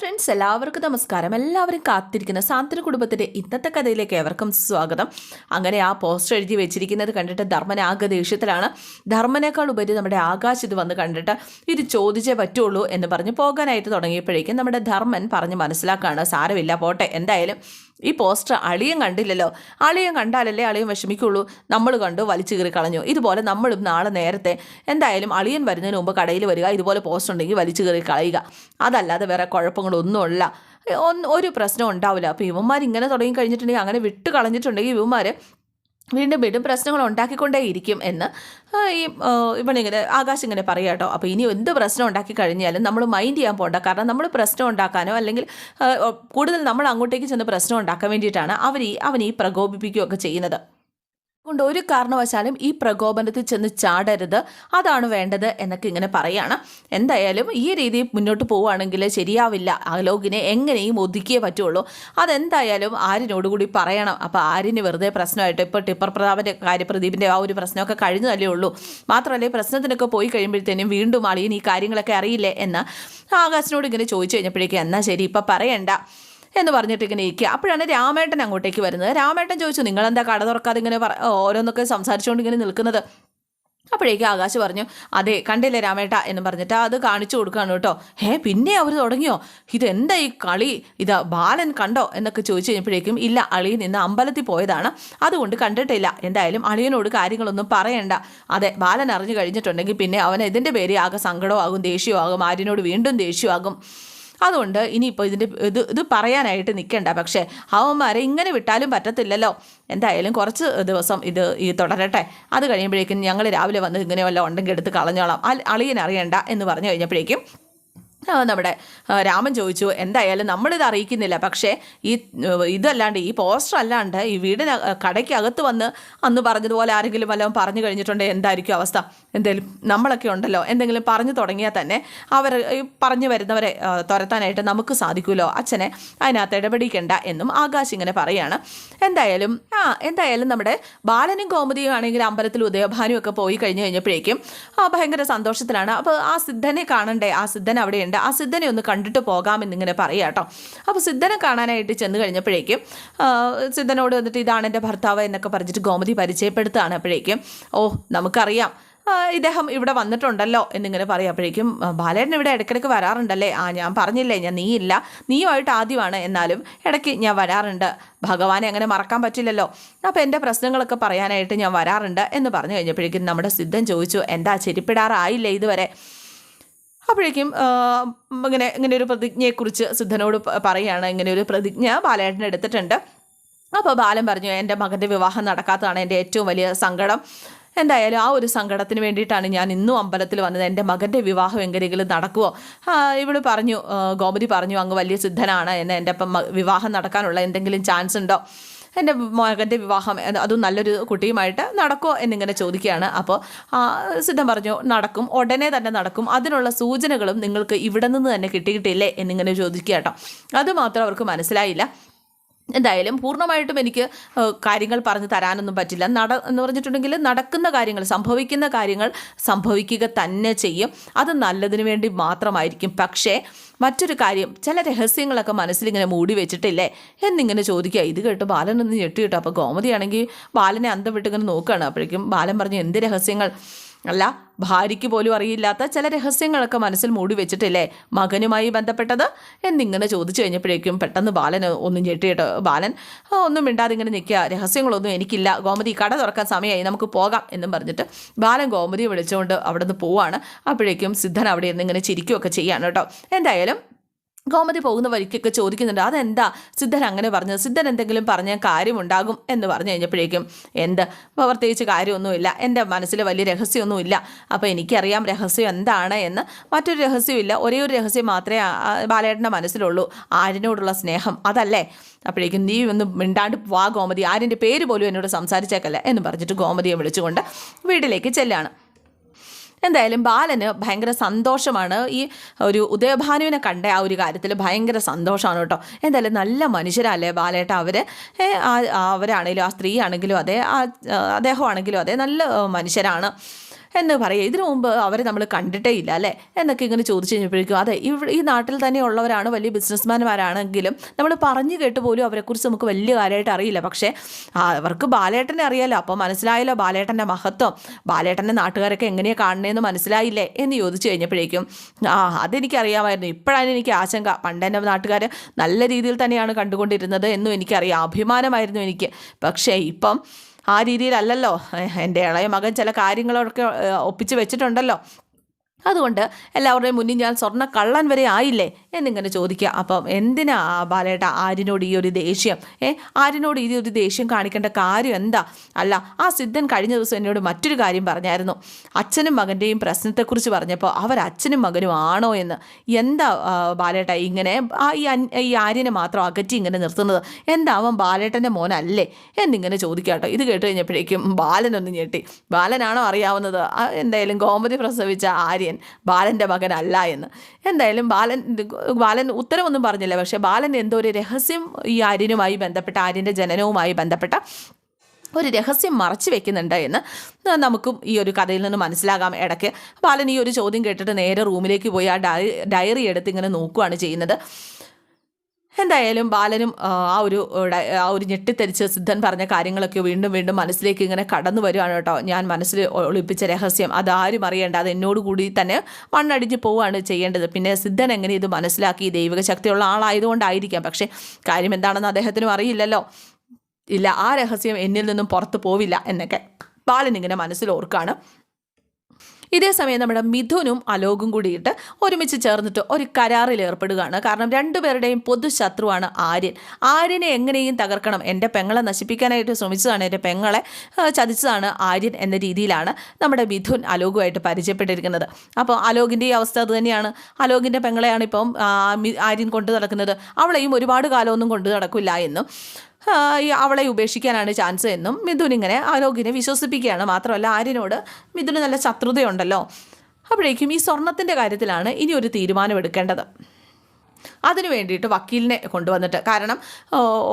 Friends എല്ലാവർക്കും നമസ്കാരം. എല്ലാവരും കാത്തിരിക്കുന്ന സാന്ത്വന കുടുംബത്തിന്റെ ഇന്നത്തെ കഥയിലേക്ക് ഏവർക്കും സ്വാഗതം. അങ്ങനെ ആ പോസ്റ്റർ എഴുതി വെച്ചിരിക്കുന്നത് കണ്ടിട്ട് ധർമ്മൻ ആകെ ദേഷ്യത്തിലാണ്. ധർമ്മനേക്കാൾ ഉപരി നമ്മുടെ ആകാശ് ഇത് വന്ന് കണ്ടിട്ട് ഇത് ചോദിച്ചേ പറ്റുള്ളൂ എന്ന് പറഞ്ഞ് പോകാനായിട്ട് തുടങ്ങിയപ്പോഴേക്കും നമ്മുടെ ധർമ്മൻ പറഞ്ഞ് മനസ്സിലാക്കുകയാണ് സാരമില്ല പോട്ടെ. എന്തായാലും ഈ പോസ്റ്റർ അളിയും കണ്ടില്ലല്ലോ. അളിയും കണ്ടാലല്ലേ അളിയും വിഷമിക്കുള്ളൂ. നമ്മൾ കണ്ടു വലിച്ചു കീറി കളഞ്ഞു. ഇതുപോലെ നമ്മളും നാളെ നേരത്തെ എന്തായാലും അളിയൻ വരുന്നതിന് മുമ്പ് കടയിൽ വരിക ഇതുപോലെ പോസ്റ്റർ ഉണ്ടെങ്കിൽ വലിച്ചു കീറി കളയുക. അതല്ലാതെ വേറെ കുഴപ്പങ്ങളൊന്നുമില്ല. ഒരു പ്രശ്നം ഉണ്ടാവില്ല. അപ്പോൾ ഇവന്മാർ ഇങ്ങനെ തുടങ്ങി കഴിഞ്ഞിട്ടുണ്ടെങ്കിൽ അങ്ങനെ വിട്ട് കളഞ്ഞിട്ടുണ്ടെങ്കിൽ ഇവന്മാർ വീണ്ടും വീണ്ടും പ്രശ്നങ്ങൾ ഉണ്ടാക്കിക്കൊണ്ടേയിരിക്കും എന്ന് ഈ ആകാശം ആകാശ് ഇങ്ങനെ പറയുക കേട്ടോ അപ്പോൾ ഇനി എന്ത് പ്രശ്നം ഉണ്ടാക്കി കഴിഞ്ഞാലും നമ്മൾ മൈൻഡ് ചെയ്യാൻ പോകണ്ട കാരണം നമ്മൾ പ്രശ്നം ഉണ്ടാക്കാനോ അല്ലെങ്കിൽ കൂടുതൽ നമ്മൾ അങ്ങോട്ടേക്ക് ചെന്ന് പ്രശ്നം ഉണ്ടാക്കാൻ വേണ്ടിയിട്ടാണ് അവർ ഈ അവൻ ഈ പ്രകോപിപ്പിക്കുകയൊക്കെ ചെയ്യുന്നത്. കൊണ്ട് ഒരു കാരണവശാലും ഈ പ്രകോപനത്തിൽ ചെന്ന് ചാടരുത്. അതാണ് വേണ്ടത് എന്നൊക്കെ ഇങ്ങനെ പറയാണ്. എന്തായാലും ഈ രീതിയിൽ മുന്നോട്ട് പോവുകയാണെങ്കിൽ ശരിയാവില്ല. അലോകിനെ എങ്ങനെയും ഒതുക്കിയേ പറ്റുള്ളൂ? അതെന്തായാലും ആരിനോട് കൂടി പറയണം. അപ്പോൾ ആരിന് വെറുതെ പ്രശ്നമായിട്ട് ഇപ്പോൾ ടിപ്പർ പ്രതാപന്റെ കാര്യപ്രദീപിന്റെ ആ ഒരു പ്രശ്നമൊക്കെ കഴിഞ്ഞതല്ലേ ഉള്ളൂ. മാത്രമല്ല പ്രശ്നത്തിനൊക്കെ പോയി കഴിയുമ്പോഴത്തേനും വീണ്ടും അളിയൻ ഈ കാര്യങ്ങളൊക്കെ അറിയില്ലേ എന്ന് ആകാശിനോട് ഇങ്ങനെ ചോദിച്ചു കഴിഞ്ഞപ്പോഴേക്കും എന്നാൽ ശരി ഇപ്പം പറയണ്ട. എന്ന് പറഞ്ഞിട്ട് ഇങ്ങനെ ഇരിക്കുക. അപ്പോഴാണ് രാമേട്ടൻ അങ്ങോട്ടേക്ക് വരുന്നത്. രാമേട്ടൻ ചോദിച്ചു നിങ്ങളെന്താ കട തുറക്കാതെ ഇങ്ങനെ ഓരോന്നൊക്കെ സംസാരിച്ചുകൊണ്ട് ഇങ്ങനെ നിൽക്കുന്നത്? അപ്പോഴേക്കും ആകാശ് പറഞ്ഞു അതെ കണ്ടില്ലേ രാമേട്ട? എന്ന് പറഞ്ഞിട്ട് അത് കാണിച്ചു കൊടുക്കുകയാണ് കേട്ടോ. ഏ പിന്നെ അവർ തുടങ്ങിയോ? ഇതെന്താ ഈ കളി? ഇത് ബാലൻ കണ്ടോ? എന്നൊക്കെ ചോദിച്ചു കഴിഞ്ഞപ്പോഴേക്കും ഇല്ല അളിയൻ ഇന്ന് അമ്പലത്തിൽ പോയതാണ്. അതുകൊണ്ട് കണ്ടിട്ടില്ല. എന്തായാലും അളിയനോട് കാര്യങ്ങളൊന്നും പറയണ്ട. അതെ ബാലൻ അറിഞ്ഞു കഴിഞ്ഞിട്ടുണ്ടെങ്കിൽ പിന്നെ അവൻ ഇതിന്റെ പേര് ആകെ സങ്കടമാകും ദേഷ്യമാകും ആര്യനോട് വീണ്ടും ദേഷ്യമാകും. അതുകൊണ്ട് ഇനിയിപ്പോൾ ഇതിന്റെ ഇത് ഇത് പറയാനായിട്ട് നിൽക്കണ്ട പക്ഷേ അവന്മാരെ ഇങ്ങനെ വിട്ടാലും പറ്റത്തില്ലല്ലോ. എന്തായാലും കുറച്ച് ദിവസം ഇത് ഈ തുടരട്ടെ. അത് കഴിയുമ്പോഴേക്കും ഞങ്ങൾ രാവിലെ വന്ന് ഇങ്ങനെ വല്ല ഉണ്ടെങ്കിൽ എടുത്ത് കളഞ്ഞോളാം. അളിയൻ അറിയണ്ട എന്ന് പറഞ്ഞു കഴിഞ്ഞപ്പോഴേക്കും നമ്മുടെ രാമൻ ചോദിച്ചു എന്തായാലും നമ്മളിത് അറിയിക്കുന്നില്ല. പക്ഷേ ഈ ഇതല്ലാണ്ട് ഈ പോസ്റ്റർ അല്ലാണ്ട് ഈ വീടിന് കടയ്ക്കകത്ത് വന്ന് അന്ന് പറഞ്ഞതുപോലെ ആരെങ്കിലും വല്ലതും പറഞ്ഞു കഴിഞ്ഞിട്ടുണ്ടെങ്കിൽ എന്തായിരിക്കും അവസ്ഥ? എന്തെങ്കിലും നമ്മളൊക്കെ ഉണ്ടല്ലോ. എന്തെങ്കിലും പറഞ്ഞു തുടങ്ങിയാൽ തന്നെ അവർ പറഞ്ഞു വരുന്നവരെ തുരത്താനായിട്ട് നമുക്ക് സാധിക്കുമല്ലോ. അച്ഛനെ അതിനകത്ത് ഇടപെടിക്കണ്ട എന്നും ആകാശ് ഇങ്ങനെ പറയാണ്. എന്തായാലും ആ എന്തായാലും നമ്മുടെ ബാലനും കോമതിയും ആണെങ്കിൽ അമ്പലത്തിൽ ഉദയഭാനും ഒക്കെ പോയി കഴിഞ്ഞ് കഴിഞ്ഞപ്പോഴേക്കും ഭയങ്കര സന്തോഷത്തിലാണ്. അപ്പോൾ ആ സിദ്ധനെ കാണണ്ടേ? ആ സിദ്ധൻ അവിടെയുണ്ട്. ആ സിദ്ധനെ ഒന്ന് കണ്ടിട്ട് പോകാമെന്നിങ്ങനെ പറയുക കേട്ടോ. അപ്പോൾ സിദ്ധനെ കാണാനായിട്ട് ചെന്ന് കഴിഞ്ഞപ്പോഴേക്കും സിദ്ധനോട് വന്നിട്ട് ഇതാണ് എന്റെ ഭർത്താവ് എന്നൊക്കെ പറഞ്ഞിട്ട് ഗോമതി പരിചയപ്പെടുത്തുകയാണ് അപ്പോഴേക്കും ഓ നമുക്കറിയാം. ഇദ്ദേഹം ഇവിടെ വന്നിട്ടുണ്ടല്ലോ എന്നിങ്ങനെ പറയുമ്പോഴേക്കും ബാലേട്ടൻ ഇവിടെ ഇടയ്ക്കിടയ്ക്ക് വരാറുണ്ടല്ലേ? ആ ഞാൻ പറഞ്ഞില്ലേ ഞാൻ നീയില്ല. നീയുമായിട്ട് ആദ്യമാണ് എന്നാലും ഇടയ്ക്ക് ഞാൻ വരാറുണ്ട്. ഭഗവാനെ അങ്ങനെ മറക്കാൻ പറ്റില്ലല്ലോ. അപ്പോൾ എന്റെ പ്രശ്നങ്ങളൊക്കെ പറയാനായിട്ട് ഞാൻ വരാറുണ്ട് എന്ന് പറഞ്ഞു കഴിഞ്ഞപ്പോഴേക്കും നമ്മുടെ സിദ്ധൻ ചോദിച്ചു എന്താ ചെരിപ്പിടാറായില്ലേ ഇതുവരെ? അപ്പോഴേക്കും ഇങ്ങനെ ഇങ്ങനെ ഒരു പ്രതിജ്ഞയെക്കുറിച്ച് സിദ്ധനോട് പറയുകയാണ് ഇങ്ങനെ ഒരു പ്രതിജ്ഞ ബാലേട്ടൻ എടുത്തിട്ടുണ്ട്. അപ്പോൾ ബാലൻ പറഞ്ഞു എന്റെ മകന്റെ വിവാഹം നടക്കാത്തതാണ് എന്റെ ഏറ്റവും വലിയ സങ്കടം. എന്തായാലും ആ ഒരു സങ്കടത്തിന് വേണ്ടിയിട്ടാണ് ഞാൻ ഇന്നും അമ്പലത്തിൽ വന്നത്. എന്റെ മകന്റെ വിവാഹം എങ്ങനെയെങ്കിലും നടക്കുമോ ഇവിടെ പറഞ്ഞു ഗോമതി പറഞ്ഞു അങ്ങ് വലിയ സിദ്ധനാണ്. എന്നെ എന്റെ അപ്പം വിവാഹം നടക്കാനുള്ള എന്തെങ്കിലും ചാൻസ് ഉണ്ടോ? എന്റെ മകന്റെ വിവാഹം അത് നല്ലൊരു കുട്ടിയുമായിട്ട് നടക്കുമോ എന്നിങ്ങനെ ചോദിക്കുകയാണ്. അപ്പോൾ ആ, സിദ്ധൻ പറഞ്ഞു നടക്കും. ഉടനെ തന്നെ നടക്കും. അതിനുള്ള സൂചനകളും നിങ്ങൾക്ക് ഇവിടെ നിന്ന് തന്നെ കിട്ടിയിട്ടില്ലേ? എന്നിങ്ങനെ ചോദിക്കുക കേട്ടോ. അതുമാത്രം അവർക്ക് മനസ്സിലായില്ല. എന്തായാലും പൂർണമായിട്ടും എനിക്ക് കാര്യങ്ങൾ പറഞ്ഞു തരാനൊന്നും പറ്റില്ല. നട എന്ന് പറഞ്ഞിട്ടുണ്ടെങ്കിൽ നടക്കുന്ന കാര്യങ്ങൾ സംഭവിക്കുന്ന കാര്യങ്ങൾ സംഭവിക്കുക തന്നെ ചെയ്യും. അത് നല്ലതിന് വേണ്ടി മാത്രമായിരിക്കും. പക്ഷേ മറ്റൊരു കാര്യം ചില രഹസ്യങ്ങളൊക്കെ മനസ്സിലിങ്ങനെ മൂടി വെച്ചിട്ടില്ലേ? എന്നിങ്ങനെ ചോദിക്കുക ഇത് കേട്ട് ബാലൻ ഒന്ന് ഞെട്ടി കിട്ടും. അപ്പോൾ ഗോമതിയാണെങ്കിൽ ബാലനെ അന്തം വിട്ടിങ്ങനെ നോക്കുകയാണ്. അപ്പോഴേക്കും ബാലൻ പറഞ്ഞു എന്ത് രഹസ്യങ്ങൾ? അല്ല ഭാര്യയ്ക്ക് പോലും അറിയില്ലാത്ത ചില രഹസ്യങ്ങളൊക്കെ മനസ്സിൽ മൂടി വെച്ചിട്ടില്ലേ മകനുമായി ബന്ധപ്പെട്ടത്? എന്നിങ്ങനെ ചോദിച്ചു കഴിഞ്ഞപ്പോഴേക്കും പെട്ടെന്ന് ബാലൻ ഒന്നും ഞെട്ടിയിട്ട് ബാലൻ ഒന്നും മിണ്ടാതെ ഇങ്ങനെ നിൽക്കുക. രഹസ്യങ്ങളൊന്നും എനിക്കില്ല. ഗോമതി കട തുറക്കാൻ സമയമായി. നമുക്ക് പോകാം എന്നും പറഞ്ഞിട്ട് ബാലൻ ഗോമതിയെ വിളിച്ചുകൊണ്ട് അവിടെ നിന്ന് പോവാണ്. അപ്പോഴേക്കും സിദ്ധൻ അവിടെ നിന്ന് ഇങ്ങനെ ചിരിക്കുകയൊക്കെ ചെയ്യാണ് കേട്ടോ. എന്തായാലും ഗോമതി പോകുന്ന വഴിക്കൊക്കെ ചോദിക്കുന്നുണ്ട് അതെന്താ സിദ്ധൻ അങ്ങനെ പറഞ്ഞത്? സിദ്ധൻ എന്തെങ്കിലും പറഞ്ഞ കാര്യമുണ്ടാകും? എന്ന് പറഞ്ഞു കഴിഞ്ഞപ്പോഴേക്കും എന്ത്? പ്രത്യേകിച്ച് കാര്യമൊന്നുമില്ല. എന്റെ മനസ്സിൽ വലിയ രഹസ്യമൊന്നുമില്ല. അപ്പോൾ എനിക്കറിയാം രഹസ്യം എന്താണ് എന്ന്. മറ്റൊരു രഹസ്യമില്ല. ഒരേ ഒരു രഹസ്യം മാത്രമേ ബാലേട്ടന്റെ മനസ്സിലുള്ളൂ. ആരിനോടുള്ള സ്നേഹം അതല്ലേ? അപ്പോഴേക്കും നീ ഒന്ന് മിണ്ടാണ്ട് വാ ഗോമതി. ആരിന്റെ പേര് പോലും എന്നോട് സംസാരിച്ചേക്കല്ല? എന്ന് പറഞ്ഞിട്ട് ഗോമതിയെ വിളിച്ചുകൊണ്ട് വീട്ടിലേക്ക് ചെല്ലാണ്. എന്തായാലും ബാലന് ഭയങ്കര സന്തോഷമാണ്. ഈ ഒരു ഉദയഭാനുവിനെ കണ്ട ആ ഒരു കാര്യത്തിൽ ഭയങ്കര സന്തോഷമാണ് കേട്ടോ. എന്തായാലും നല്ല മനുഷ്യരല്ലേ ബാലേട്ട അവർ അവരാണെങ്കിലും ആ സ്ത്രീ ആണെങ്കിലും അതെ ആ അദ്ദേഹമാണെങ്കിലും അതെ നല്ല മനുഷ്യരാണ്. എന്ന് പറയുക ഇതിനു മുമ്പ് അവരെ നമ്മൾ കണ്ടിട്ടേ ഇല്ല അല്ലേ? എന്നൊക്കെ ഇങ്ങനെ ചോദിച്ചു കഴിഞ്ഞപ്പോഴേക്കും അതെ ഈ നാട്ടിൽ തന്നെ ഉള്ളവരാണ് വലിയ ബിസിനസ്മാൻമാരാണെങ്കിലും നമ്മൾ പറഞ്ഞു കേട്ട് പോലും അവരെക്കുറിച്ച് നമുക്ക് വലിയ കാര്യമായിട്ട് അറിയില്ല. പക്ഷേ അവർക്ക് ബാലേട്ടനെ അറിയാലോ? അപ്പോൾ മനസ്സിലായല്ലോ ബാലേട്ടന്റെ മഹത്വം. ബാലേട്ടന്റെ നാട്ടുകാരൊക്കെ എങ്ങനെയാണ് കാണണേന്ന് മനസ്സിലായില്ലേ എന്ന് ചോദിച്ചു കഴിഞ്ഞപ്പോഴേക്കും ആ അതെനിക്കറിയാമായിരുന്നു. ഇപ്പോഴാണ് എനിക്ക് ആശങ്ക. പണ്ട് എന്റെ നാട്ടുകാർ നല്ല രീതിയിൽ തന്നെയാണ് കണ്ടുകൊണ്ടിരുന്നത് എന്നും എനിക്കറിയാം. അഭിമാനമായിരുന്നു എനിക്ക്. പക്ഷേ ഇപ്പം ആ രീതിയിലല്ലല്ലോ. എന്റെ ഇളയ മകൻ ചില കാര്യങ്ങളൊക്കെ ഒപ്പിച്ച് വെച്ചിട്ടുണ്ടല്ലോ. അതുകൊണ്ട് എല്ലാവരുടെയും മുന്നിൽ ഞാൻ സ്വർണ കള്ളൻ വരെ ആയില്ലേ? എന്നിങ്ങനെ ചോദിക്കുക. അപ്പം എന്തിനാ ബാലേട്ട ആര്യനോട് ഈ ഒരു ദേഷ്യം? ഏ ആര്യനോട് ഈ ഒരു ദേഷ്യം കാണിക്കേണ്ട കാര്യം എന്താ? അല്ല ആ സിദ്ധൻ കഴിഞ്ഞ ദിവസം എന്നോട് മറ്റൊരു കാര്യം പറഞ്ഞായിരുന്നു. അച്ഛനും മകന്റെയും പ്രശ്നത്തെക്കുറിച്ച് പറഞ്ഞപ്പോൾ അവർ അച്ഛനും മകനും ആണോ എന്ന്. എന്താ ബാലേട്ട ഇങ്ങനെ ഈ ആര്യനെ മാത്രം അകറ്റി ഇങ്ങനെ നിർത്തുന്നത്? എന്താ അവൻ ബാലേട്ടന്റെ മോനല്ലേ? എന്നിങ്ങനെ ചോദിക്കാട്ടോ ഇത് കേട്ട് കഴിഞ്ഞപ്പോഴേക്കും ബാലനൊന്ന് ഞെട്ടി. ബാലനാണോ അറിയാവുന്നത്? എന്തായാലും ഗോമതി പ്രസവിച്ച ആര്യൻ. ബാലന്റെ മകനല്ല എന്ന്. എന്തായാലും ബാലൻ ബാലൻ ഉത്തരവൊന്നും പറഞ്ഞില്ല. പക്ഷേ ബാലൻ എന്തോ ഒരു രഹസ്യം ഈ ആര്യനുമായി ബന്ധപ്പെട്ട ആര്യന്റെ ജനനവുമായി ബന്ധപ്പെട്ട ഒരു രഹസ്യം മറച്ചു വെക്കുന്നുണ്ട് എന്ന് നമുക്കും ഈ ഒരു കഥയിൽ നിന്ന് മനസ്സിലാകാം ഇടയ്ക്ക്. ബാലൻ ഈ ഒരു ചോദ്യം കേട്ടിട്ട് നേരെ റൂമിലേക്ക് പോയി ആ ഡയറി എടുത്ത് ഇങ്ങനെ നോക്കുകയാണ് ചെയ്യുന്നത്. എന്തായാലും ബാലനും ആ, ഒരു ആ ഒരു ഞെട്ടിത്തെരിച്ച് സിദ്ധൻ പറഞ്ഞ കാര്യങ്ങളൊക്കെ വീണ്ടും വീണ്ടും മനസ്സിലേക്ക് ഇങ്ങനെ കടന്നു വരുവാണ് കേട്ടോ. ഞാൻ മനസ്സിൽ ഒളിപ്പിച്ച രഹസ്യം. അതാരും അറിയേണ്ട. അത് എന്നോട് കൂടി തന്നെ മണ്ണടിഞ്ഞ് പോവുകയാണ് ചെയ്യേണ്ടത്. പിന്നെ സിദ്ധൻ എങ്ങനെ ഇത് മനസ്സിലാക്കി? ദൈവിക ശക്തിയുള്ള ആളായതുകൊണ്ടായിരിക്കാം. പക്ഷേ കാര്യം എന്താണെന്ന് അദ്ദേഹത്തിനും അറിയില്ലല്ലോ. ഇല്ല ആ രഹസ്യം എന്നിൽ നിന്നും പുറത്തു പോവില്ല എന്നൊക്കെ ബാലൻ ഇങ്ങനെ മനസ്സിൽ ഓർക്കാണ്. ഇതേ സമയം നമ്മുടെ മിഥുനും അലോകും കൂടിയിട്ട് ഒരുമിച്ച് ചേർന്നിട്ട് ഒരു കരാറിൽ ഏർപ്പെടുകയാണ്. കാരണം രണ്ടുപേരുടെയും പൊതു ശത്രുവാണ് ആര്യൻ. ആര്യനെ എങ്ങനെയും തകർക്കണം. എന്റെ പെങ്ങളെ നശിപ്പിക്കാനായിട്ട് ശ്രമിച്ചതാണ്. എന്റെ പെങ്ങളെ ചതിച്ചതാണ് ആര്യൻ എന്ന രീതിയിലാണ് നമ്മുടെ മിഥുൻ അലോകുമായിട്ട് പരിചയപ്പെട്ടിരിക്കുന്നത്. അപ്പോൾ അലോകിന്റെ ഈ അവസ്ഥ അതുതന്നെയാണ് അലോകിന്റെ പെങ്ങളെയാണ് ഇപ്പം ആര്യൻ കൊണ്ടു നടക്കുന്നത്. അവളെയും ഒരുപാട് കാലമൊന്നും കൊണ്ടു നടക്കില്ല എന്നും. അവളെ ഉപേക്ഷിക്കാനാണ് ചാൻസ് എന്നും മിഥുൻ ഇങ്ങനെ ആരോഗ്യനെ വിശ്വസിപ്പിക്കുകയാണ്. മാത്രമല്ല ആര്യനോട് മിഥുന് നല്ല ശത്രുതയുണ്ടല്ലോ. അപ്പോഴേക്കും ഈ സ്വർണത്തിന്റെ കാര്യത്തിലാണ് ഇനി ഒരു തീരുമാനമെടുക്കേണ്ടത്. അതിനു വേണ്ടിയിട്ട് വക്കീലിനെ കൊണ്ടുവന്നിട്ട് കാരണം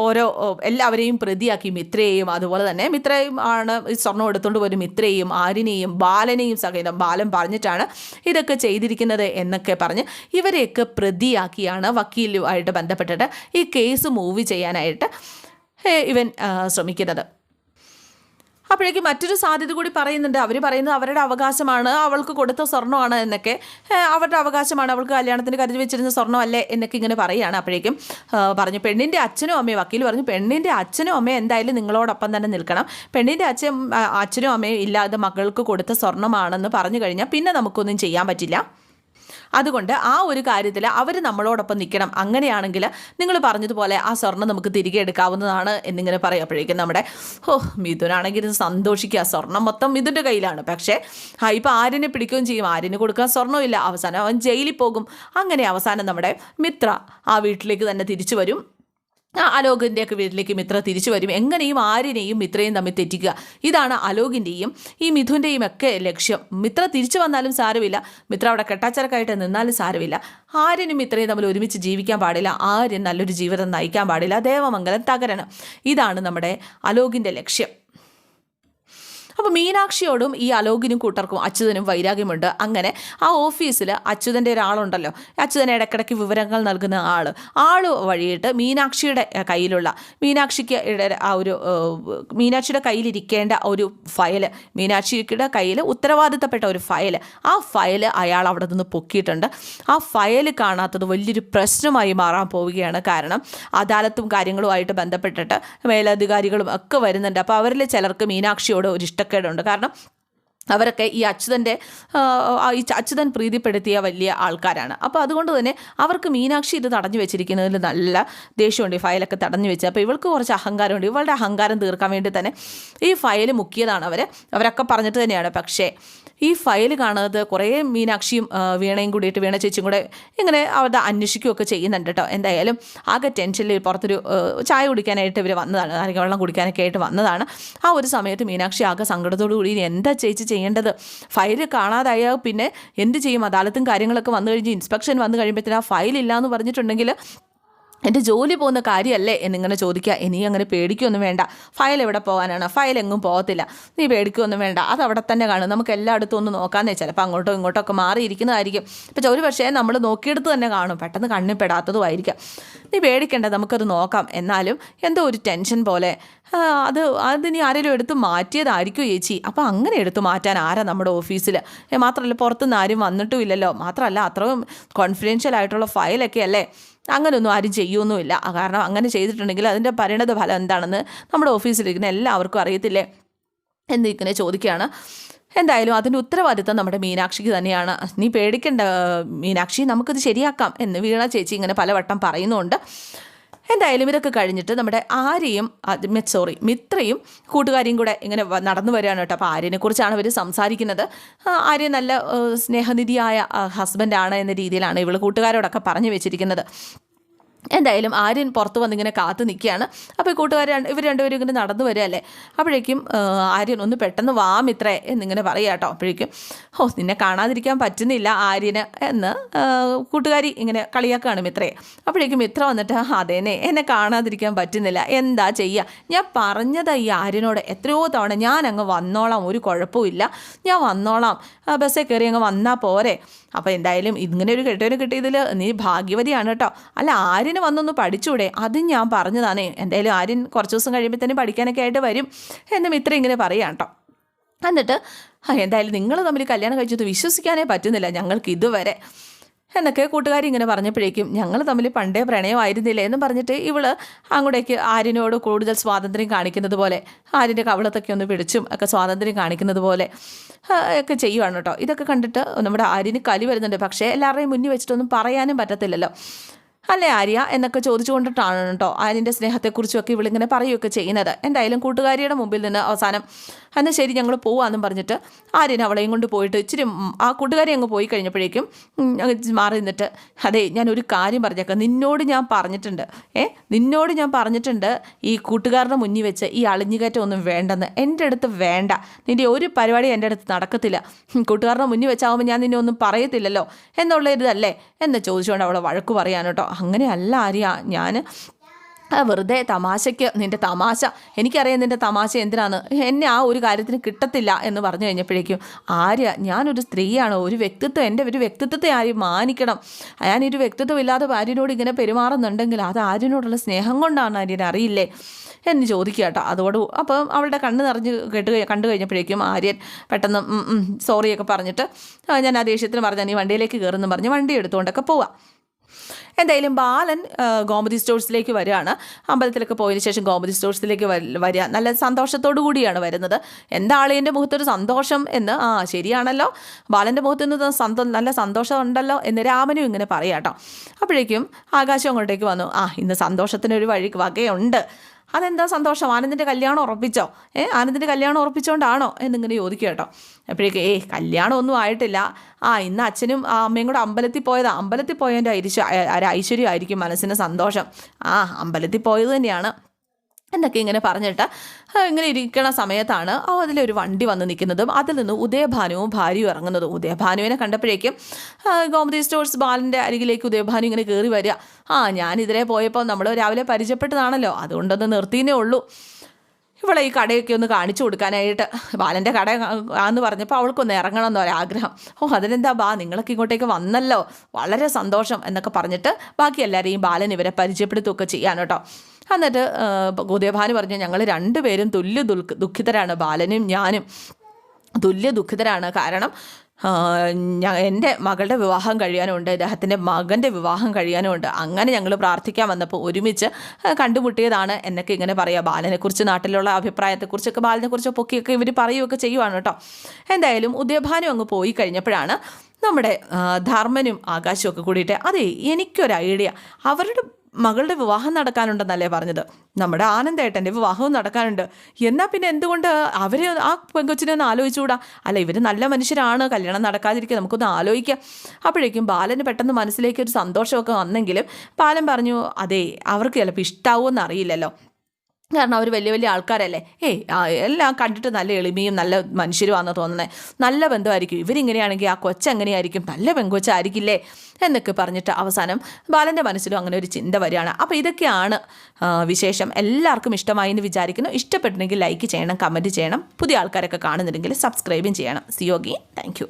ഓരോ എല്ലാവരെയും പ്രതിയാക്കി മിത്രയെയും അതുപോലെ തന്നെ മിത്രയും ആണ് ഈ സ്വർണം എടുത്തുകൊണ്ട് വരും മിത്രയെയും ആരിനെയും ബാലനെയും സഹിതം ബാലൻ പറഞ്ഞിട്ടാണ് ഇതൊക്കെ ചെയ്തിരിക്കുന്നത് എന്നൊക്കെ പറഞ്ഞ് ഇവരെയൊക്കെ പ്രതിയാക്കിയാണ് വക്കീലുമായിട്ട് ബന്ധപ്പെട്ടിട്ട് ഈ കേസ് മൂവ് ചെയ്യാനായിട്ട് ഇവൻ ശ്രമിക്കുന്നത് അപ്പോഴേക്കും മറ്റൊരു സാധ്യത കൂടി പറയുന്നുണ്ട്. അവർ പറയുന്നത് അവരുടെ അവകാശമാണ് അവൾക്ക് കൊടുത്ത സ്വർണമാണ് എന്നൊക്കെ. അവരുടെ അവകാശമാണ് അവൾക്ക് കല്യാണത്തിന് കരുതി വെച്ചിരുന്ന സ്വർണമല്ലേ എന്നൊക്കെ ഇങ്ങനെ പറയുകയാണ്. അപ്പോഴേക്കും പറഞ്ഞു പെണ്ണിന്റെ അച്ഛനും അമ്മയും വക്കീൽ പറഞ്ഞു പെണ്ണിന്റെ അച്ഛനും അമ്മയും എന്തായാലും നിങ്ങളോടൊപ്പം തന്നെ നിൽക്കണം. പെണ്ണിന്റെ അച്ഛൻ അച്ഛനും അമ്മയും ഇല്ലാതെ മകൾക്ക് കൊടുത്ത സ്വർണമാണെന്ന് പറഞ്ഞു കഴിഞ്ഞാൽ പിന്നെ നമുക്കൊന്നും ചെയ്യാൻ പറ്റില്ല. അതുകൊണ്ട് ആ ഒരു കാര്യത്തിൽ അവർ നമ്മളോടൊപ്പം നിൽക്കണം അങ്ങനെയാണെങ്കിൽ നിങ്ങൾ പറഞ്ഞതുപോലെ ആ സ്വർണം നമുക്ക് തിരികെ എടുക്കാവുന്നതാണ് എന്നിങ്ങനെ പറയുമ്പോഴേക്കും നമ്മുടെ ഓ മിഥുനാണെങ്കിൽ സന്തോഷിക്കുക. സ്വർണം മൊത്തം മിഥുന്റെ കയ്യിലാണ്. പക്ഷേ ആ ഇപ്പം ആര്യനെ പിടിക്കുകയും ചെയ്യും. ആര്യന് കൊടുക്കാൻ സ്വർണമില്ല അവസാനം അവൻ ജയിലിൽ പോകും. അങ്ങനെ അവസാനം നമ്മുടെ മിത്ര ആ വീട്ടിലേക്ക് തന്നെ തിരിച്ചു വരും. അലോകിന്റെയൊക്കെ വീട്ടിലേക്ക് മിത്ര തിരിച്ചു വരും. എങ്ങനെയും ആരിനെയും മിത്രയും തമ്മിൽ തെറ്റിക്കുക. ഇതാണ് അലോകിന്റെയും ഈ മിഥുന്റെയും ഒക്കെ ലക്ഷ്യം. മിത്ര തിരിച്ചു വന്നാലും സാരമില്ല. മിത്ര അവിടെ കെട്ടാച്ചരക്കായിട്ട് നിന്നാലും സാരമില്ല. ആര്യനും മിത്രയും തമ്മിൽ ഒരുമിച്ച് ജീവിക്കാൻ പാടില്ല. ആര്യൻ നല്ലൊരു ജീവിതം നയിക്കാൻ പാടില്ല. ദേവമംഗലം തകരണം. ഇതാണ് നമ്മുടെ അലോകിന്റെ ലക്ഷ്യം. അപ്പോൾ മീനാക്ഷിയോടും ഈ അലോകിനും കൂട്ടർക്കും അച്യുതനും വൈരാഗ്യമുണ്ട്. അങ്ങനെ ആ ഓഫീസിൽ അച്യുതന്റെ ഒരാളുണ്ടല്ലോ. അച്യുതൻ ഇടയ്ക്കിടയ്ക്ക് വിവരങ്ങൾ നൽകുന്ന ആൾ ആൾ വഴിയിട്ട് മീനാക്ഷിയുടെ കയ്യിലുള്ള മീനാക്ഷിക്ക് ആ ഒരു മീനാക്ഷിയുടെ കയ്യിലിരിക്കേണ്ട ഒരു ഫയൽ മീനാക്ഷിയുടെ കയ്യിൽ ഉത്തരവാദിത്തപ്പെട്ട ഒരു ഫയൽ ആ ഫയൽ അയാൾ അവിടെ നിന്ന് പൊക്കിയിട്ടുണ്ട്. ആ ഫയൽ കാണാത്തത് വലിയൊരു പ്രശ്നമായി മാറാൻ പോവുകയാണ് കാരണം അദാലത്തും കാര്യങ്ങളുമായിട്ട് ബന്ധപ്പെട്ടിട്ട് മേലധികാരികളും ഒക്കെ വരുന്നുണ്ട്. അപ്പോൾ അവരിൽ ചിലർക്ക് മീനാക്ഷിയോട് ഒരു ഇഷ്ടക്കേടുണ്ട് കാരണം അവരൊക്കെ ഈ അച്യുതന്റെ ഈ അച്യുതൻ പ്രീതിപ്പെടുത്തിയ വലിയ ആൾക്കാരാണ്. അപ്പോൾ അതുകൊണ്ട് തന്നെ അവർക്ക് മീനാക്ഷി ഇത് തടഞ്ഞു വെച്ചിരിക്കുന്നതിൽ നല്ല ദേഷ്യമുണ്ട് ഈ ഫയലൊക്കെ തടഞ്ഞു വെച്ച്. അപ്പോൾ ഇവൾക്ക് കുറച്ച് അഹങ്കാരമുണ്ട്. ഇവളുടെ അഹങ്കാരം തീർക്കാൻ വേണ്ടി തന്നെ ഈ ഫയൽ മുക്കിയതാണ് അവർ അവരൊക്കെ പറഞ്ഞിട്ട് തന്നെയാണ്. പക്ഷേ ഈ ഫയൽ കാണുന്നത് കുറേ മീനാക്ഷിയും വീണയും കൂടിയിട്ട് വീണ ചേച്ചിയും കൂടെ ഇങ്ങനെ അവരുടെ അന്വേഷിക്കുകയൊക്കെ ചെയ്യുന്നുണ്ട് കേട്ടോ. എന്തായാലും ആകെ ടെൻഷനിൽ പുറത്തൊരു ചായ കുടിക്കാനായിട്ട് ഇവർ വന്നതാണ്. അല്ലെങ്കിൽ വെള്ളം കുടിക്കാനൊക്കെ ആയിട്ട് വന്നതാണ്. ആ ഒരു സമയത്ത് മീനാക്ഷി ആകെ സങ്കടത്തോടു കൂടി എന്താ ചേച്ചി ചെയ്യേണ്ടത്. ഫയൽ കാണാതായാൽ പിന്നെ എന്ത് ചെയ്യും? അദാലത്തും കാര്യങ്ങളൊക്കെ വന്നു കഴിഞ്ഞ് ഇൻസ്പെക്ഷൻ വന്നു കഴിയുമ്പോഴത്തേന് ആ ഫയൽ ഇല്ല എന്ന് പറഞ്ഞിട്ടുണ്ടെങ്കിൽ എന്റെ ജോലി പോകുന്ന കാര്യമല്ലേ എന്നിങ്ങനെ ചോദിക്കുക ഇനി അങ്ങനെ പേടിക്കൊന്നും വേണ്ട. ഫയൽ എവിടെ പോകാനാണ്? ഫയൽ എങ്ങും പോകത്തില്ല. നീ പേടിക്കൊന്നും വേണ്ട. അത് അവിടെ തന്നെ കാണും. നമുക്ക് എല്ലായിടത്തും ഒന്ന് നോക്കാമെന്നേ ചിലപ്പോൾ അങ്ങോട്ടോ ഇങ്ങോട്ടോ ഒക്കെ മാറിയിരിക്കുന്നതായിരിക്കും. ഇപ്പോൾ ഒരു പക്ഷേ നമ്മൾ നോക്കിയെടുത്ത് തന്നെ കാണും. പെട്ടെന്ന് കണ്ണിൽ പെടാത്തതുമായിരിക്കാം നീ പേടിക്കേണ്ട. നമുക്കത് നോക്കാം. എന്നാലും എന്തോ ഒരു ടെൻഷൻ പോലെ. അത് അതിനി ആരെങ്കിലും എടുത്ത് മാറ്റിയതായിരിക്കും ചേച്ചി. അപ്പോൾ അങ്ങനെ എടുത്ത് മാറ്റാൻ ആരാ നമ്മുടെ ഓഫീസിൽ മാത്രമല്ല പുറത്തുനിന്ന് ആരും വന്നിട്ടുമില്ലല്ലോ. മാത്രമല്ല അത്രയും കോൺഫിഡൻഷ്യൽ ആയിട്ടുള്ള ഫയലൊക്കെ അല്ലേ അങ്ങനെയൊന്നും ആരും ചെയ്യുമൊന്നുമില്ല കാരണം അങ്ങനെ ചെയ്തിട്ടുണ്ടെങ്കിൽ അതിന്റെ പരിണത ഫലം എന്താണെന്ന് നമ്മുടെ ഓഫീസിലിരിക്കുന്ന എല്ലാവർക്കും അറിയത്തില്ലേ? എന്നിങ്ങനെ ചോദിക്കുകയാണ്. എന്തായാലും അതിന്റെ ഉത്തരവാദിത്തം നമ്മുടെ മീനാക്ഷിക്ക് തന്നെയാണ്. നീ പേടിക്കേണ്ട മീനാക്ഷി നമുക്കിത് ശരിയാക്കാം എന്ന് വീണ ചേച്ചി ഇങ്ങനെ പലവട്ടം പറയുന്നുണ്ട്. എന്തായാലും ഇതൊക്കെ കഴിഞ്ഞിട്ട് നമ്മുടെ ആര്യയും സോറി മിത്രയും കൂട്ടുകാരിയും കൂടെ ഇങ്ങനെ നടന്നു വരികയാണ് കേട്ടോ. അപ്പോൾ ആര്യനെ കുറിച്ചാണ് ഇവർ സംസാരിക്കുന്നത്. ആര്യ നല്ല സ്നേഹനിധിയായ ഹസ്ബൻഡാണ് എന്ന രീതിയിലാണ് ഇവൾ കൂട്ടുകാരോടൊക്കെ പറഞ്ഞു വെച്ചിരിക്കുന്നത്. എന്തായാലും ആര്യൻ പുറത്ത് വന്നിങ്ങനെ കാത്തു നിൽക്കുകയാണ്. അപ്പോൾ കൂട്ടുകാർ ഇവർ രണ്ടുപേരും ഇങ്ങനെ നടന്നു വരികയല്ലേ? അപ്പോഴേക്കും ആര്യൻ ഒന്ന് പെട്ടെന്ന് വാമിത്രേ എന്നിങ്ങനെ പറയുക കേട്ടോ. അപ്പോഴേക്കും ഓ നിന്നെ കാണാതിരിക്കാൻ പറ്റുന്നില്ല ആര്യന് എന്ന് കൂട്ടുകാരി ഇങ്ങനെ കളിയാക്കുകയാണ് മിത്രയെ. അപ്പോഴേക്കും മിത്ര വന്നിട്ട് "ആ, അതേനെ എന്നെ കാണാതിരിക്കാൻ പറ്റുന്നില്ല. എന്താ ചെയ്യുക ഞാൻ പറഞ്ഞതാ ഈ ആര്യനോട് എത്രയോ തവണ ഞാൻ അങ്ങ് വന്നോളാം ഒരു കുഴപ്പമില്ല ഞാൻ വന്നോളാം. ബസ്സിൽ കയറി അങ്ങ് വന്നാൽ പോരെ. അപ്പോൾ എന്തായാലും ഇങ്ങനെ ഒരു കെട്ടവന് കിട്ടിയതിൽ നീ ഭാഗ്യവതിയാണ് കേട്ടോ. അല്ല ആര്യന് വന്നൊന്ന് പഠിച്ചൂടെ? അതും ഞാൻ പറഞ്ഞതാണേ. എന്തായാലും ആര്യൻ കുറച്ച് ദിവസം കഴിയുമ്പോൾ തന്നെ പഠിക്കാനൊക്കെ ആയിട്ട് വരും എന്ന് മിത്ര ഇങ്ങനെ പറയാം കേട്ടോ എന്നിട്ട് "ആ, എന്തായാലും നിങ്ങൾ തമ്മിൽ കല്യാണം കഴിച്ചത് വിശ്വസിക്കാനേ പറ്റുന്നില്ല. ഞങ്ങൾക്ക് ഇതുവരെ. എന്നൊക്കെ കൂട്ടുകാരി ഇങ്ങനെ പറഞ്ഞപ്പോഴേക്കും ഞങ്ങൾ തമ്മിൽ പണ്ടേ പ്രണയമായിരുന്നില്ല? എന്ന് പറഞ്ഞിട്ട് ഇവൾ അങ്ങോട്ടേക്ക് ആര്യനോട് കൂടുതൽ സ്വാതന്ത്ര്യം കാണിക്കുന്നത് പോലെ ആര്യന്റെ കവളത്തൊക്കെ ഒന്ന് പിടിച്ചും ഒക്കെ സ്വാതന്ത്ര്യം കാണിക്കുന്നത് പോലെ ഒക്കെ ചെയ്യുവാണ് കേട്ടോ ഇതൊക്കെ കണ്ടിട്ട് നമ്മുടെ ആര്യന് കലി വരുന്നുണ്ട്. പക്ഷേ എല്ലാവരുടെയും മുന്നിൽ വെച്ചിട്ടൊന്നും പറയാനും പറ്റത്തില്ലല്ലോ. അല്ലേ ആര്യ? എന്നൊക്കെ ചോദിച്ചുകൊണ്ടിട്ടാണ് കേട്ടോ ആര്യന്റെ സ്നേഹത്തെക്കുറിച്ചുമൊക്കെ ഇവളിങ്ങനെ പറയുകയൊക്കെ ചെയ്യുന്നത്. എന്തായാലും കൂട്ടുകാരിയുടെ മുമ്പിൽ നിന്ന് അവസാനം എന്നാൽ ശരി ഞങ്ങൾ പോവാന്നും പറഞ്ഞിട്ട് ആര്യൻ അവളെയും കൊണ്ട് പോയിട്ട് ഇച്ചിരി ആ കൂട്ടുകാരി അങ്ങ് പോയി കഴിഞ്ഞപ്പോഴേക്കും മാറി നിന്നിട്ട് അതെ ഞാൻ ഒരു കാര്യം പറഞ്ഞേക്കാം. നിന്നോട് ഞാൻ പറഞ്ഞിട്ടുണ്ട്. ഏ നിന്നോട് ഞാൻ പറഞ്ഞിട്ടുണ്ട് ഈ കൂട്ടുകാരുടെ മുന്നിൽ വെച്ച് ഈ അളിഞ്ഞുകയറ്റം ഒന്നും വേണ്ടെന്ന്. എന്റെ അടുത്ത് വേണ്ട. നിന്റെ ഒരു പരിപാടി എന്റെ അടുത്ത് നടക്കത്തില്ല. കൂട്ടുകാരുടെ മുന്നിൽ വെച്ചാകുമ്പോൾ ഞാൻ നിന്നെ ഒന്നും പറയത്തില്ലല്ലോ. എന്നുള്ള ഇതല്ലേ എന്ന് ചോദിച്ചുകൊണ്ട് അവളെ വഴക്ക് പറയാൻ കേട്ടോ. അങ്ങനെയല്ല ആര്യ. ഞാൻ വെറുതെ തമാശയ്ക്ക് നിന്റെ തമാശ. എനിക്കറിയാം നിന്റെ തമാശ എന്തിനാണ്. എന്നെ ആ ഒരു കാര്യത്തിന് കിട്ടത്തില്ല എന്ന് പറഞ്ഞു കഴിഞ്ഞപ്പോഴേക്കും ആര്യ ഞാനൊരു സ്ത്രീയാണ്. ഒരു വ്യക്തിത്വം എന്റെ ഒരു വ്യക്തിത്വത്തെ ആരും മാനിക്കണം. ഞാനൊരു വ്യക്തിത്വം ഇല്ലാതെ ആര്യനോട് ഇങ്ങനെ പെരുമാറുന്നുണ്ടെങ്കിൽ അത് ആര്യനോടുള്ള സ്നേഹം കൊണ്ടാണ് ആര്യൻ അറിയില്ലേ എന്ന് ചോദിക്കുക കേട്ടോ. അതോട് അപ്പം അവളുടെ കണ്ണ് നിറഞ്ഞ് കേട്ട് കണ്ടു കഴിഞ്ഞപ്പോഴേക്കും ആര്യൻ പെട്ടെന്ന് സോറിയൊക്കെ പറഞ്ഞിട്ട് ഞാൻ ആ ദേഷ്യത്തിന് പറഞ്ഞാൽ നീ വണ്ടിയിലേക്ക് കയറുന്നു പറഞ്ഞ് വണ്ടി എടുത്തുകൊണ്ടൊക്കെ പോവാം. എന്തായാലും ബാലൻ ഗോമതി സ്റ്റോഴ്സിലേക്ക് വരികയാണ്. അമ്പലത്തിലൊക്കെ പോയതിന് ശേഷം ഗോമതി സ്റ്റോഴ്സിലേക്ക് വര- വരിക. നല്ല സന്തോഷത്തോടു കൂടിയാണ് വരുന്നത്. എന്താ ആളിയന്റെ മുഖത്തൊരു സന്തോഷം എന്ന്? ആ ശരിയാണല്ലോ. ബാലന്റെ മുഖത്ത് നിന്ന് സന്തോ നല്ല സന്തോഷം ഉണ്ടല്ലോ എന്ന് രാമനും ഇങ്ങനെ പറയാം കേട്ടോ അപ്പോഴേക്കും ആകാശം അങ്ങോട്ടേക്ക് വന്നു. ആ ഇന്ന് സന്തോഷത്തിനൊരു വഴി വകയുണ്ട്. അതെന്താ സന്തോഷം? ആനന്ദിന്റെ കല്യാണം ഉറപ്പിച്ചോ? ഏ ആനന്ദിന്റെ കല്യാണം ഉറപ്പിച്ചോണ്ടാണോ? എന്നിങ്ങനെ ചോദിക്കുക കേട്ടോ. അപ്പോഴേക്ക് ഏയ് കല്യാണം ഒന്നും ആയിട്ടില്ല. ആ ഇന്ന് അച്ഛനും അമ്മയും കൂടെ അമ്പലത്തിൽ പോയതാ. അമ്പലത്തിൽ പോയതിന്റെ ഐശ്വ ഒരു ഐശ്വര്യമായിരിക്കും മനസ്സിന് സന്തോഷം. ആ അമ്പലത്തിൽ പോയത് തന്നെയാണ്. എന്നൊക്കെ ഇങ്ങനെ പറഞ്ഞിട്ട് ഇങ്ങനെ ഇരിക്കണ സമയത്താണ് അതിലൊരു വണ്ടി വന്ന് നിൽക്കുന്നതും അതിൽ നിന്ന് ഉദയഭാനുവും ഭാര്യയും ഇറങ്ങുന്നതും. ഉദയഭാനുവിനെ കണ്ടപ്പോഴേക്കും ഗോമതി സ്റ്റോഴ്സ് ബാലിന്റെ അരികിലേക്ക് ഉദയഭാനു ഇങ്ങനെ കയറി വരിക. ആ ഞാൻ ഇതിലെ പോയപ്പോൾ നമ്മൾ രാവിലെ പരിചയപ്പെട്ടതാണല്ലോ അതുകൊണ്ടൊന്ന് നിർത്തിയേ ഉള്ളൂ. ഇവളെ ഈ കടയൊക്കെ ഒന്ന് കാണിച്ചു കൊടുക്കാനായിട്ട് ബാലന്റെ കട ആന്ന് പറഞ്ഞപ്പോൾ അവൾക്കൊന്ന് ഇറങ്ങണം എന്നൊരാഗ്രഹം ഓ അതിനെന്താ ബാ നിങ്ങളൊക്കെ ഇങ്ങോട്ടേക്ക് വന്നല്ലോ വളരെ സന്തോഷം എന്നൊക്കെ പറഞ്ഞിട്ട് ബാക്കി എല്ലാവരെയും ബാലൻ ഇവരെ പരിചയപ്പെടുത്തുകയൊക്കെ ചെയ്യാൻ കേട്ടോ. എന്നിട്ട് ആ, ഉദയഭാനു പറഞ്ഞു ഞങ്ങൾ രണ്ടുപേരും തുല്യ ദുഃഖ ദുഃഖിതരാണ്. ബാലനും ഞാനും തുല്യ ദുഃഖിതരാണ്. കാരണം എന്റെ മകളുടെ വിവാഹം കഴിയാനുണ്ട്. അദ്ദേഹത്തിന്റെ മകന്റെ വിവാഹം കഴിയാനുമുണ്ട് അങ്ങനെ ഞങ്ങൾ പ്രാർത്ഥിക്കാൻ വന്നപ്പോൾ ഒരുമിച്ച് കണ്ടുമുട്ടിയതാണ് എന്നൊക്കെ ഇങ്ങനെ പറയുക ബാലനെക്കുറിച്ച് നാട്ടിലുള്ള അഭിപ്രായത്തെക്കുറിച്ചൊക്കെ ബാലനെക്കുറിച്ച് പൊക്കിയൊക്കെ ഇവർ പറയുകയൊക്കെ ചെയ്യുവാണ് കേട്ടോ. എന്തായാലും ഉദയഭാനം അങ്ങ് പോയി കഴിഞ്ഞപ്പോഴാണ് നമ്മുടെ ധർമ്മനും ആകാശവും ഒക്കെ കൂടിയിട്ട് അതെ എനിക്കൊരു ഐഡിയ. അവരുടെ മകളുടെ വിവാഹം നടക്കാനുണ്ടെന്നല്ലേ പറഞ്ഞത്? നമ്മുടെ ആനന്ദേട്ടന്റെ വിവാഹവും നടക്കാനുണ്ട്. എന്നാൽ പിന്നെ എന്തുകൊണ്ട് അവർ ആ പെങ്കൊച്ചിനെ ഒന്ന് ആലോചിച്ചുകൂടാ? അല്ല ഇവർ നല്ല മനുഷ്യരാണ്. കല്യാണം നടക്കാതിരിക്കുക നമുക്കൊന്ന് ആലോചിക്കാം. അപ്പോഴേക്കും ബാലന് പെട്ടെന്ന് മനസ്സിലേക്ക് ഒരു സന്തോഷമൊക്കെ വന്നെങ്കിലും ബാലൻ പറഞ്ഞു അതെ അവർക്ക് ചിലപ്പോൾ ഇഷ്ടാവുമെന്ന് അറിയില്ലല്ലോ. കാരണം അവർ വലിയ വലിയ ആൾക്കാരല്ലേ. ഏയ് എല്ലാം കണ്ടിട്ട് നല്ല എളിമയും നല്ല മനുഷ്യരുമാണെന്ന് തോന്നുന്നത് നല്ല ബന്ധമായിരിക്കും. ഇവരിങ്ങനെയാണെങ്കിൽ ആ കൊച്ചെങ്ങനെയായിരിക്കും നല്ല പെങ്കൊച്ചായിരിക്കില്ലേ എന്നൊക്കെ പറഞ്ഞിട്ട് അവസാനം ബാലന്റെ മനസ്സിലും അങ്ങനെ ഒരു ചിന്ത വരികയാണ്. അപ്പോൾ ഇതൊക്കെയാണ് വിശേഷം. എല്ലാവർക്കും ഇഷ്ടമായി എന്ന് വിചാരിക്കുന്നു. ഇഷ്ടപ്പെട്ടിട്ടുണ്ടെങ്കിൽ ലൈക്ക് ചെയ്യണം കമന്റ് ചെയ്യണം. പുതിയ ആൾക്കാരൊക്കെ കാണുന്നുണ്ടെങ്കിൽ സബ്സ്ക്രൈബും ചെയ്യണം. സിയോഗി താങ്ക്